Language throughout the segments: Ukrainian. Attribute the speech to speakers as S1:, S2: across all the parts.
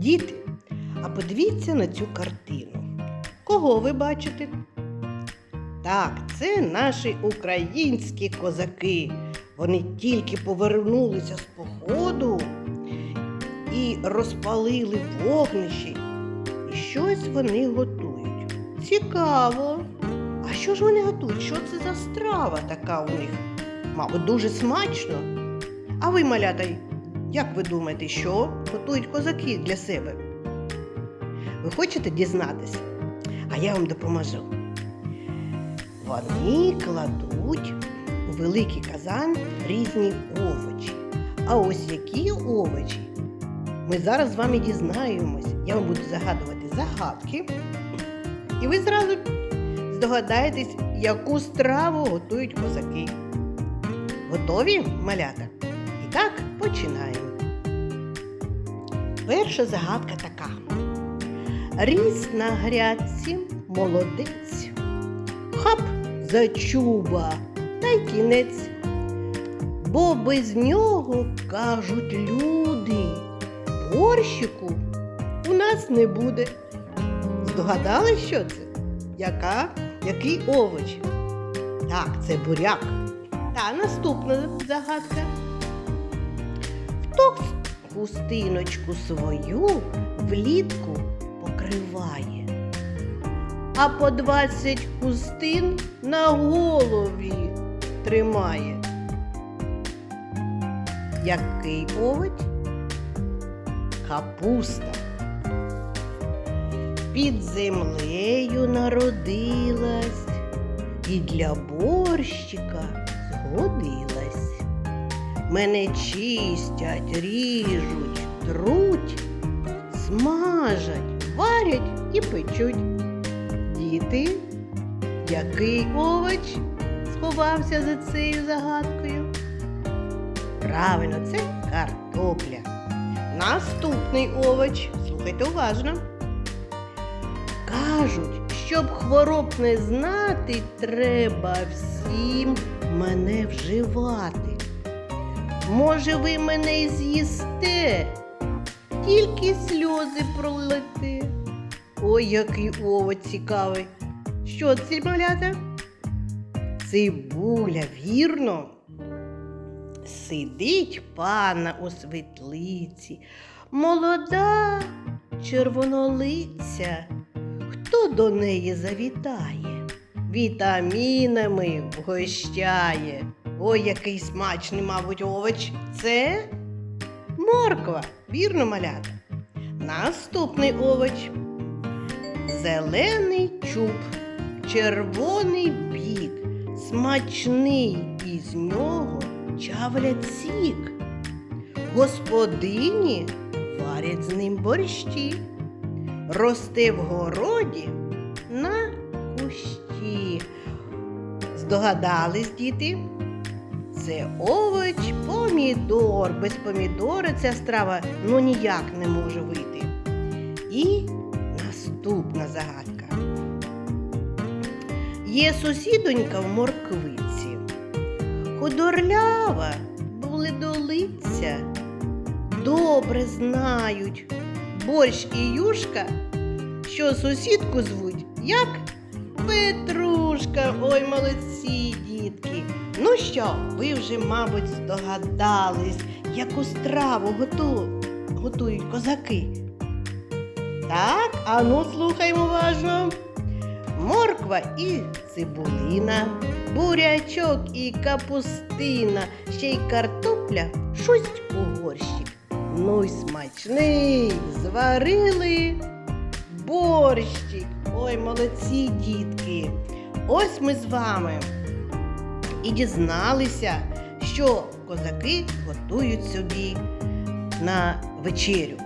S1: Діти, а подивіться на цю картину. Кого ви бачите? Так, це наші українські козаки. Вони тільки повернулися з походу і розпалили вогнище. І щось вони готують. Цікаво. А що ж вони готують? Що це за страва така у них? Мабуть, дуже смачно. А ви, малята, як ви думаєте, що готують козаки для себе? Ви хочете дізнатися? А я вам допоможу. Вони кладуть у великий казан різні овочі. А ось які овочі? Ми зараз з вами дізнаємось. Я вам буду загадувати загадки. І ви зразу здогадаєтесь, яку страву готують козаки. Готові, малята? Так, починаємо. Перша загадка така. Ріс на грядці молодець. Хап за чуба та й кінець. Бо без нього, кажуть люди, борщику у нас не буде. Здогадали, що це? Яка? Який овоч? Так, це буряк. Та наступна загадка. Хто хустиночку свою влітку покриває, а по двадцять хустин на голові тримає. Який овоч? Капуста. Під землею народилась і для борщика згодилась. Мене чистять, ріжуть, труть, смажать, варять і печуть. Діти, який овоч сховався за цією загадкою? Правильно, це картопля. Наступний овоч. Слухайте уважно. Кажуть, щоб хвороб не знати, треба всім мене вживати. Може, ви мене й з'їсте, тільки сльози пролите. Ой, який овоч цікавий. Що це, малята? Цибуля, вірно. Сидить пана у світлиці, молода червонолиця. Хто до неї завітає, вітамінами вгощає. Ой, який смачний, мабуть, овоч. Це морква, вірно, малята. Наступний овоч. Зелений чуб, червоний бік, смачний із нього чавлять сік. Господині варять з ним борщі, росте в городі на кущі. Здогадались, діти? Це овоч помідор. Без помідора ця страва ну ніяк не може вийти. І наступна загадка. Є сусідонька в морквиці, худорлява, бледолиця. Добре знають борщ і юшка, що сусідку звуть як Петрушка. Ой, молодці, дітки. Ну що, ви вже, мабуть, здогадались, яку страву готу... готують козаки. Так, а ну слухаймо уважно. Морква і цибулина, бурячок і капустина, ще й картопля, щось у горщик. Ну й смачний, зварили борщик. Ой, молодці дітки. Ось ми з вами і дізналися, що козаки готують собі на вечерю.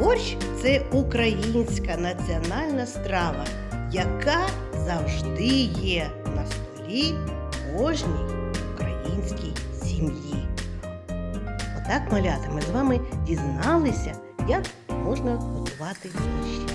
S1: Борщ це українська національна страва, яка завжди є на столі кожній українській сім'ї. Отак, малята, ми з вами дізналися, як можна готувати борщ.